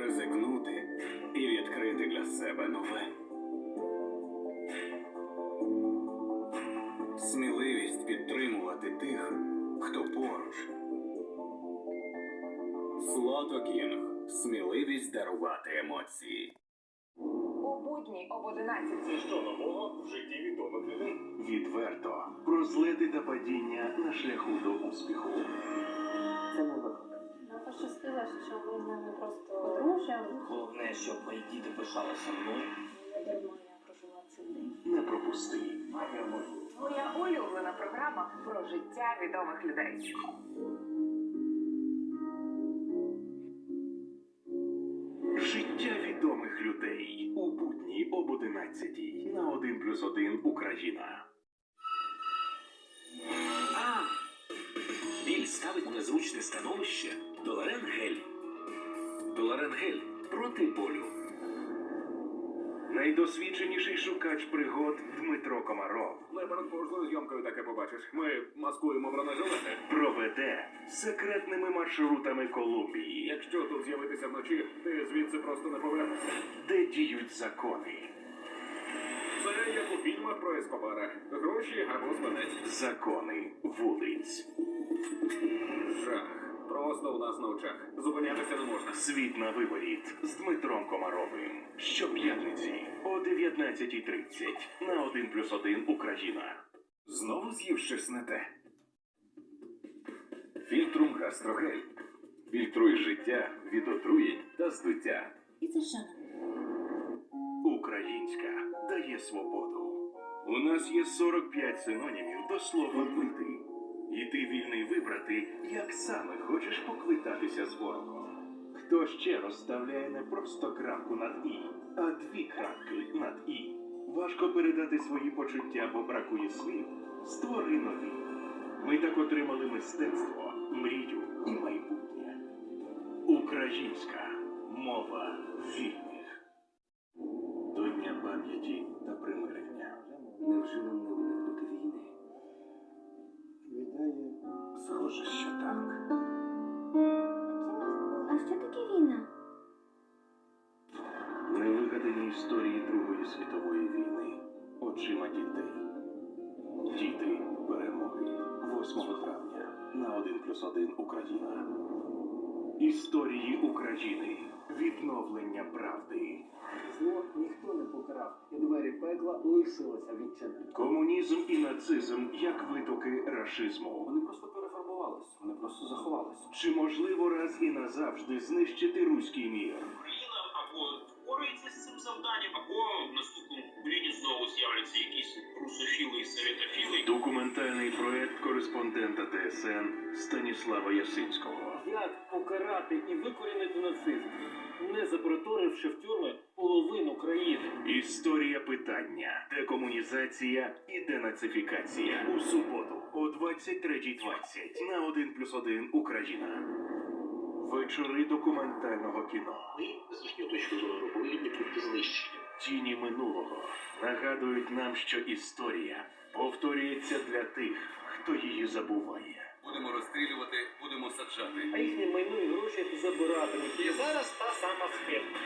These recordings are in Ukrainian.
ризикнути і відкрити для себе нове. Сміливість підтримувати тих, хто поруч. Слотокінг. Сміливість дарувати емоції. У будні об 11 Що нового в житті відомих людей? Відверто про злети та падіння на шляху до успіху. Це не. Нам пощастило, що ми з ними просто подружжя. Головне, щоб мої діти пишалися мною. Не дарма я прожила цей день. Не пропусти. Твоя улюблена програма про життя відомих людей. Життя відомих людей у будні об 11 на 1 плюс 1 Україна. А, біль ставить в незручне становище. Доларен гель. Доларен гель проти болю. Найдосвідченіший шукач пригод Дмитро Комаров Ми перед кожною зйомкою таке побачиш. Ми маскуємо бронежилети. проведе секретними маршрутами Колумбії, Якщо тут з'явитися вночі, ти звідси просто не повернешся. де діють закони. Це як у фільмах про Ескобара. Гроші або смерть. Закони вулиць. Просто у нас на очах. Зупинятися не можна. Світ на виворіт з Дмитром Комаровим. Щоп'ятниці о 19.30 на 1 плюс 1 Україна. Знову з'їв щось не те. Фільтрум гастрогель. Фільтруй життя від отруєнь та здуття. І це що? Українська дає свободу. У нас є 45 синонімів до слова бити. Ти як саме хочеш поквитатися з ворогом. Хто ще розставляє не просто крапку над і, а дві крапки над і. Важко передати свої почуття, бо бракує слів. Створи нові. Ми так отримали мистецтво, мрію і майбутнє. Українська мова вільних. До Дня пам'яті та примирення. Невже нам не Схоже, що так. А що таке війна? Невигадані історії Другої світової війни очима дітей. Діти перемоги 8 травня на 1 плюс 1 Україна. Історії України. Відновлення правди. Покарав, і двері пекла лишилися відчинені. Комунізм і нацизм як витоки рашизму. Вони просто перефарбувалися, вони просто заховалися. Чи можливо раз і назавжди знищити руський мір? Україна або бореться з цим завданням, або поколінні знову з'являться якісь русофіли і советофіли. Документальний проект кореспондента ТСН Станіслава Ясинського. Як покарати і викорінити нацизм, не запроторивши в тюрми половину країни? Історія питання, декомунізація і денацифікація у суботу о 23.20 на 1 плюс 1 Україна. Вечори документального кіно. Ми, з їхньої точки зору, повинні бути знищені. Тіні минулого нагадують нам, що історія повторюється для тих, хто її забуває. Будемо розстрілювати, будемо саджати. А їхні майно і гроші забиратимуть. І зараз та сама схема.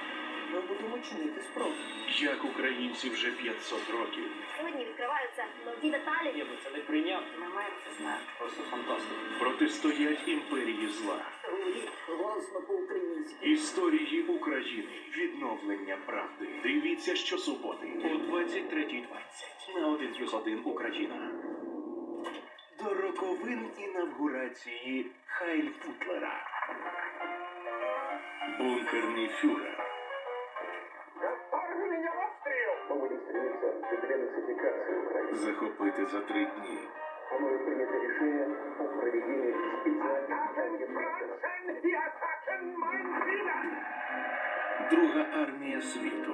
Ми будемо чинити спротив. Як українці вже 500 років Сьогодні відкриваються нові деталі. Ні, ну це не маємо це знати. Просто фантастика. протистоять імперії зла. Історії України. Відновлення правди. Дивіться щосуботи о 23.20 на 1 плюс 1 Україна. До роковин інавгурації Хайль Путлера. Бункерний фюрер. Захопити за три дні. Друга армія світу.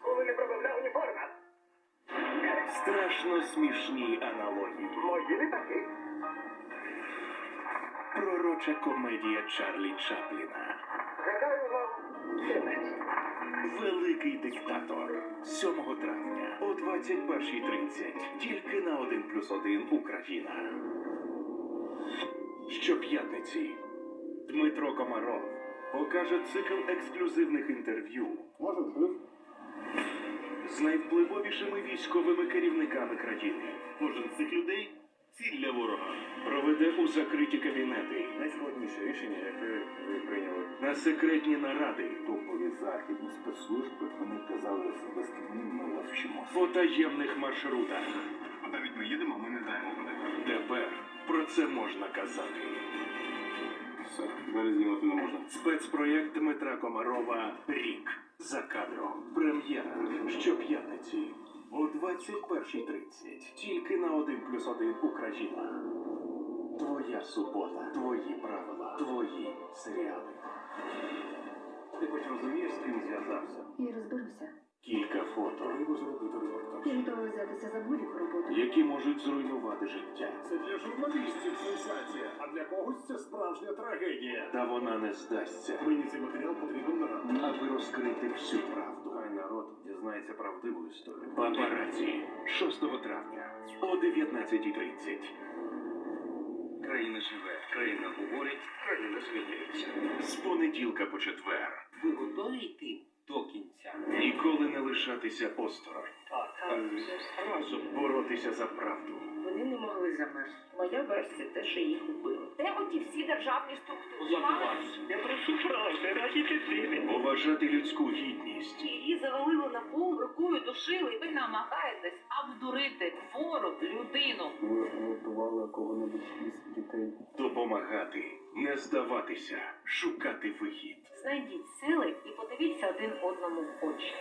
Коли не пробавляв уніформа. Страшно смішні аналогії. Мої літаки. Пророча комедія Чарлі Чапліна. Гадаю вам кінець. Великий диктатор 7 травня о 21.30. Тільки на 1 плюс 1 Україна. Щоп'ятниці Дмитро Комаров покаже цикл ексклюзивних інтерв'ю з найвпливовішими військовими керівниками країни. Кожен з цих людей ціль для ворога. Проведе у закриті кабінети Найскладніше рішення, яке ви прийняли. на секретні наради, Топові західні спецслужби, вони казали особисто ми вас вчимо. по таємних маршрутах. Навіть ми їдемо, ми не знаємо куди. Тепер про це можна казати. Все, далі знімати не можна. Спецпроєкт Дмитра Комарова Рік за кадром. Прем'єра щоп'ятниці о 21.30. Тільки на 1 плюс 1 Україна. Твоя субота, твої правила, твої серіали. Ти хоч розумієш, з ким зв'язався? Я розберуся. Кілька фото, Треба зробити репортаж. Я готова взятися за будь-яку роботу. які можуть зруйнувати життя. Це для журналістів сенсація, а для когось це справжня трагедія. Та вона не здасться, Мені цей матеріал потрібен на ранок. аби розкрити всю правду. Хай народ дізнається правдиву історію. Папараці 6 травня о 19.30. Країна живе, країна говорить, країна змінюється. З понеділка по четвер. Ви готові йти до кінця? Ніколи не лишатися осторонь. Так. Разом боротися за правду. Вони не могли замерзнути. Моя версія те, що їх убили. Де оті всі державні структури? Я прошу правди, раді дитини. Поважати людську гідність. Її завалили на пол, рукою душили. Ви намагаєтесь обдурити хвору людину. Ви готували кого-небудь із дітей? Допомагати, не здаватися, шукати вихід, Знайдіть сили і подивіться один одному в очі.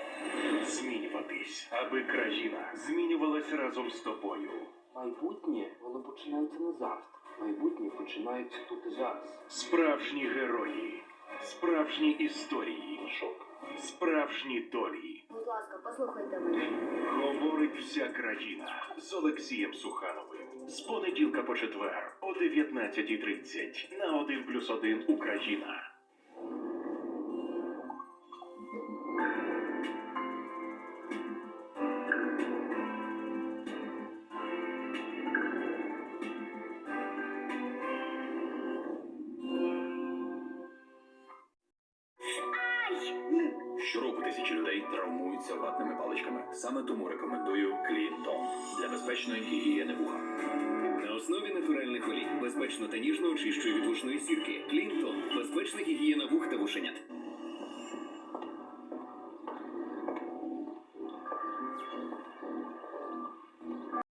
змінюватись, аби країна змінювалась разом з тобою. Майбутнє, воно починається не завтра. Майбутнє починається тут і зараз. Справжні герої, справжні історії, Шок. справжні долі. Будь ласка, послухайте мене. Говорить вся країна з Олексієм Сухановим. З понеділка по четвер о 19.30 на 1 плюс 1 Україна. Травмуються ватними паличками. Саме тому рекомендую Клінтон для безпечної гігієни вуха. На основі натуральних олій безпечно та ніжно очищує від вушної сірки. Клінтон безпечна гігієна вух та вушенят.